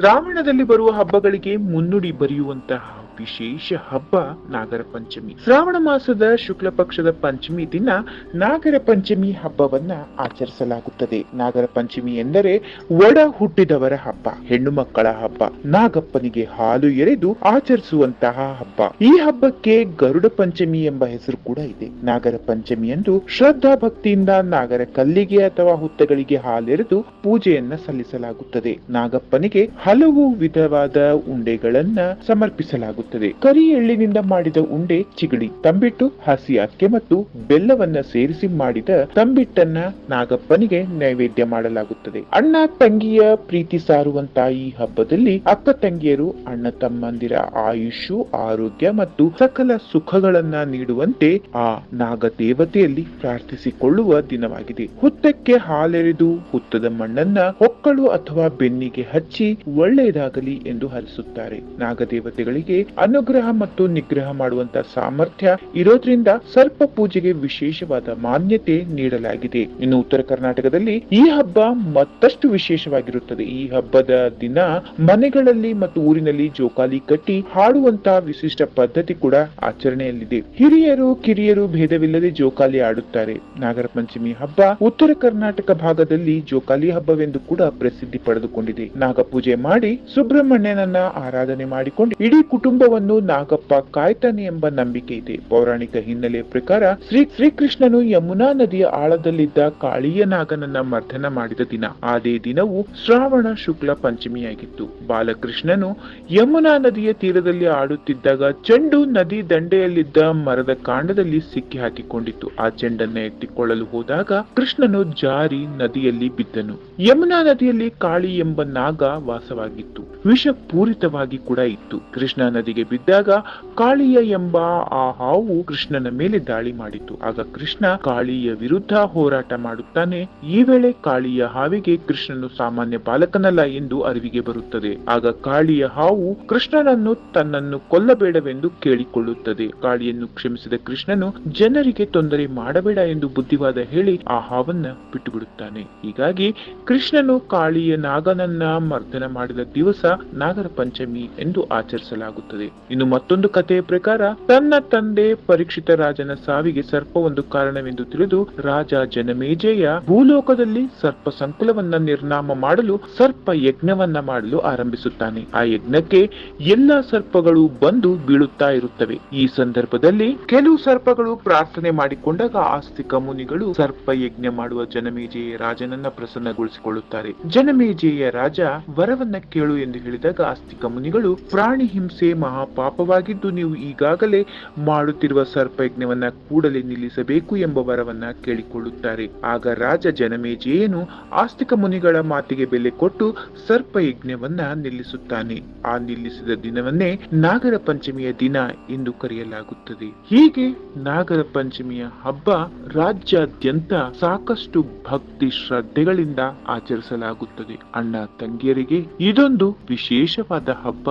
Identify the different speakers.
Speaker 1: ಶ್ರಾವಣದಲ್ಲಿ ಬರುವ ಹಬ್ಬಗಳಿಗೆ ಮುನ್ನುಡಿ ಬರೆಯುವಂತಹ ವಿಶೇಷ ಹಬ್ಬ ನಾಗರ ಪಂಚಮಿ. ಶ್ರಾವಣ ಮಾಸದ ಶುಕ್ಲ ಪಕ್ಷದ ಪಂಚಮಿ ದಿನ ನಾಗರ ಪಂಚಮಿ ಹಬ್ಬವನ್ನ ಆಚರಿಸಲಾಗುತ್ತದೆ. ನಾಗರ ಪಂಚಮಿ ಎಂದರೆ ಒಡ ಹುಟ್ಟಿದವರ ಹಬ್ಬ, ಹೆಣ್ಣು ಮಕ್ಕಳ ಹಬ್ಬ, ನಾಗಪ್ಪನಿಗೆ ಹಾಲು ಎರೆದು ಆಚರಿಸುವಂತಹ ಹಬ್ಬ. ಈ ಹಬ್ಬಕ್ಕೆ ಗರುಡ ಪಂಚಮಿ ಎಂಬ ಹೆಸರು ಕೂಡ ಇದೆ. ನಾಗರ ಪಂಚಮಿ ಎಂದು ಶ್ರದ್ಧಾ ಭಕ್ತಿಯಿಂದ ನಾಗರ ಕಲ್ಲಿಗೆ ಅಥವಾ ಹುತ್ತಗಳಿಗೆ ಹಾಲೆರೆದು ಪೂಜೆಯನ್ನ ಸಲ್ಲಿಸಲಾಗುತ್ತದೆ. ನಾಗಪ್ಪನಿಗೆ ಹಲವು ವಿಧವಾದ ಉಂಡೆಗಳನ್ನ ಸಮರ್ಪಿಸಲಾಗುತ್ತದೆ. ಕರಿ ಎಳ್ಳಿನಿಂದ ಮಾಡಿದ ಉಂಡೆ ಚಿಗಡಿ, ತಂಬಿಟ್ಟು ಹಸಿ ಅಕ್ಕೆ ಮತ್ತು ಬೆಲ್ಲವನ್ನ ಸೇರಿಸಿ ಮಾಡಿದ ತಂಬಿಟ್ಟನ್ನ ನಾಗಪ್ಪನಿಗೆ ನೈವೇದ್ಯ ಮಾಡಲಾಗುತ್ತದೆ. ಅಣ್ಣ ತಂಗಿಯ ಪ್ರೀತಿ ಸಾರುವಂತ ಈ ಹಬ್ಬದಲ್ಲಿ ಅಕ್ಕ ತಂಗಿಯರು, ಅಣ್ಣ ತಮ್ಮಂದಿರ ಆಯುಷು ಆರೋಗ್ಯ ಮತ್ತು ಸಕಲ ಸುಖಗಳನ್ನ ನೀಡುವಂತೆ ಆ ನಾಗದೇವತೆಯಲ್ಲಿ ಪ್ರಾರ್ಥಿಸಿಕೊಳ್ಳುವ ದಿನವಾಗಿದೆ. ಹುತ್ತಕ್ಕೆ ಹಾಲೆರೆದು ಹುತ್ತದ ಮಣ್ಣನ್ನ ಹೊಕ್ಕಳು ಅಥವಾ ಬೆನ್ನಿಗೆ ಹಚ್ಚಿ ಒಳ್ಳೆಯದಾಗಲಿ ಎಂದು ಹರಿಸುತ್ತಾರೆ. ನಾಗದೇವತೆಗಳಿಗೆ ಅನುಗ್ರಹ ಮತ್ತು ನಿಗ್ರಹ ಮಾಡುವಂತ ಸಾಮರ್ಥ್ಯ ಇರೋದ್ರಿಂದ ಸರ್ಪ ಪೂಜೆಗೆ ವಿಶೇಷವಾದ ಮಾನ್ಯತೆ ನೀಡಲಾಗಿದೆ. ಇನ್ನು ಉತ್ತರ ಕರ್ನಾಟಕದಲ್ಲಿ ಈ ಹಬ್ಬ ಮತ್ತಷ್ಟು ವಿಶೇಷವಾಗಿರುತ್ತದೆ. ಈ ಹಬ್ಬದ ದಿನ ಮನೆಗಳಲ್ಲಿ ಮತ್ತು ಊರಿನಲ್ಲಿ ಜೋಕಾಲಿ ಕಟ್ಟಿ ಹಾಡುವಂತ ವಿಶಿಷ್ಟ ಪದ್ಧತಿ ಕೂಡ ಆಚರಣೆಯಲ್ಲಿದೆ. ಹಿರಿಯರು, ಕಿರಿಯರು ಭೇದವಿಲ್ಲದೆ ಜೋಕಾಲಿ ಆಡುತ್ತಾರೆ ನಾಗರ ಪಂಚಮಿ ಹಬ್ಬ ಉತ್ತರ ಕರ್ನಾಟಕ ಭಾಗದಲ್ಲಿ ಜೋಕಾಲಿ ಹಬ್ಬವೆಂದು ಕೂಡ ಪ್ರಸಿದ್ಧಿ ಪಡೆದುಕೊಂಡಿದೆ. ನಾಗಪೂಜೆ ಮಾಡಿ ಸುಬ್ರಹ್ಮಣ್ಯನನ್ನ ಆರಾಧನೆ ಮಾಡಿಕೊಂಡು ಇಡೀ ಕುಟುಂಬವನ್ನು ನಾಗಪ್ಪ ಕಾಯ್ತಾನೆ ಎಂಬ ನಂಬಿಕೆ ಇದೆ. ಪೌರಾಣಿಕ ಹಿನ್ನೆಲೆ ಪ್ರಕಾರ ಶ್ರೀ ಶ್ರೀಕೃಷ್ಣನು ಯಮುನಾ ನದಿಯ ಆಳದಲ್ಲಿದ್ದ ಕಾಳಿಯ ನಾಗನನ್ನ ಮರ್ದನ ಮಾಡಿದ ದಿನ. ಅದೇ ದಿನವು ಶ್ರಾವಣ ಶುಕ್ಲ ಪಂಚಮಿಯಾಗಿತ್ತು. ಬಾಲಕೃಷ್ಣನು ಯಮುನಾ ನದಿಯ ತೀರದಲ್ಲಿ ಆಡುತ್ತಿದ್ದಾಗ ಚೆಂಡು ನದಿ ದಂಡೆಯಲ್ಲಿದ್ದ ಮರದ ಕಾಂಡದಲ್ಲಿ ಸಿಕ್ಕಿ ಹಾಕಿಕೊಂಡಿತ್ತು. ಆ ಚೆಂಡನ್ನ ಎತ್ತಿಕೊಳ್ಳಲು ಹೋದಾಗ ಕೃಷ್ಣನು ಜಾರಿ ನದಿಯಲ್ಲಿ ಬಿದ್ದನು. ಯಮುನಾ ನದಿಯಲ್ಲಿ ಕಾಳಿ ಎಂಬ ನಾಗ ವಾಸವಾಗಿತ್ತು. ವಿಷಪೂರಿತವಾಗಿ ಕೂಡ ಇತ್ತು. ಕೃಷ್ಣ ನದಿಗೆ ಬಿದ್ದಾಗ ಕಾಳಿಯ ಎಂಬ ಆ ಹಾವು ಕೃಷ್ಣನ ಮೇಲೆ ದಾಳಿ ಮಾಡಿತು. ಆಗ ಕೃಷ್ಣ ಕಾಳಿಯ ವಿರುದ್ಧ ಹೋರಾಟ ಮಾಡುತ್ತಾನೆ. ಈ ವೇಳೆ ಕಾಳಿಯ ಹಾವಿಗೆ ಕೃಷ್ಣನು ಸಾಮಾನ್ಯ ಬಾಲಕನಲ್ಲ ಎಂದು ಅರಿವಿಗೆ ಬರುತ್ತದೆ. ಆಗ ಕಾಳಿಯ ಹಾವು ಕೃಷ್ಣನನ್ನು ತನ್ನನ್ನು ಕೊಲ್ಲಬೇಡವೆಂದು ಕೇಳಿಕೊಳ್ಳುತ್ತದೆ. ಕಾಳಿಯನ್ನು ಕ್ಷಮಿಸಿದ ಕೃಷ್ಣನು, ಜನರಿಗೆ ತೊಂದರೆ ಮಾಡಬೇಡ ಎಂದು ಬುದ್ಧಿವಾದ ಹೇಳಿ ಆ ಹಾವನ್ನ ಬಿಟ್ಟು ಬಿಡುತ್ತಾನೆ ಹೀಗಾಗಿ ಕೃಷ್ಣನು ಕಾಳಿಯ ನಾಗನನ್ನ ಮರ್ದನ ಮಾಡಿದ ದಿವಸ ನಾಗರ ಪಂಚಮಿ ಎಂದು ಆಚರಿಸಲಾಗುತ್ತದೆ. ಇನ್ನು ಮತ್ತೊಂದು ಕಥೆಯ ಪ್ರಕಾರ, ತನ್ನ ತಂದೆ ಪರೀಕ್ಷಿತ ರಾಜನ ಸಾವಿಗೆ ಸರ್ಪ ಒಂದು ಕಾರಣವೆಂದು ತಿಳಿದು ರಾಜ ಜನಮೇಜೆಯ ಭೂಲೋಕದಲ್ಲಿ ಸರ್ಪ ಸಂಕುಲವನ್ನ ನಿರ್ನಾಮ ಮಾಡಲು ಸರ್ಪ ಯಜ್ಞವನ್ನ ಮಾಡಲು ಆರಂಭಿಸುತ್ತಾನೆ. ಆ ಯಜ್ಞಕ್ಕೆ ಎಲ್ಲಾ ಸರ್ಪಗಳು ಬಂದು ಬೀಳುತ್ತಾ ಇರುತ್ತವೆ. ಈ ಸಂದರ್ಭದಲ್ಲಿ ಕೆಲವು ಸರ್ಪಗಳು ಪ್ರಾರ್ಥನೆ ಮಾಡಿಕೊಂಡಾಗ ಆಸ್ತಿಕ ಮುನಿಗಳು ಸರ್ಪ ಯಜ್ಞ ಮಾಡುವ ಜನಮೇಜೆಯ ರಾಜನನ್ನ ಪ್ರಸನ್ನಗೊಳಿಸಿಕೊಳ್ಳುತ್ತಾರೆ. ಜನಮೇಜೆಯ ರಾಜ ವರವನ್ನ ಕೇಳು ಎಂದು ಹೇಳಿದಾಗ ಆಸ್ತಿಕ ಮುನಿಗಳು ಪ್ರಾಣಿ ಹಿಂಸೆ ಮಹಾಪಾಪವಾಗಿದ್ದು ನೀವು ಈಗಾಗಲೇ ಮಾಡುತ್ತಿರುವ ಸರ್ಪಯಜ್ಞವನ್ನ ಕೂಡಲೇ ನಿಲ್ಲಿಸಬೇಕು ಎಂಬ ವರವನ್ನ ಕೇಳಿಕೊಳ್ಳುತ್ತಾರೆ. ಆಗ ರಾಜ ಜನಮೇಜಿಯೇನು ಆಸ್ತಿಕ ಮುನಿಗಳ ಮಾತಿಗೆ ಬೆಲೆ ಕೊಟ್ಟು ಸರ್ಪಯಜ್ಞವನ್ನ ನಿಲ್ಲಿಸುತ್ತಾನೆ. ಆ ನಿಲ್ಲಿಸಿದ ದಿನವನ್ನೇ ನಾಗರ ಪಂಚಮಿಯ ದಿನ ಎಂದು ಕರೆಯಲಾಗುತ್ತದೆ. ಹೀಗೆ ನಾಗರ ಪಂಚಮಿಯ ಹಬ್ಬ ರಾಜ್ಯಾದ್ಯಂತ ಸಾಕಷ್ಟು ಭಕ್ತಿ ಶ್ರದ್ಧೆಗಳಿಂದ ಆಚರಿಸಲಾಗುತ್ತದೆ. ಅಣ್ಣ ತಂಗಿಯರಿಗೆ ಇದೊಂದು ವಿಶೇಷವಾದ ಹಬ್ಬ.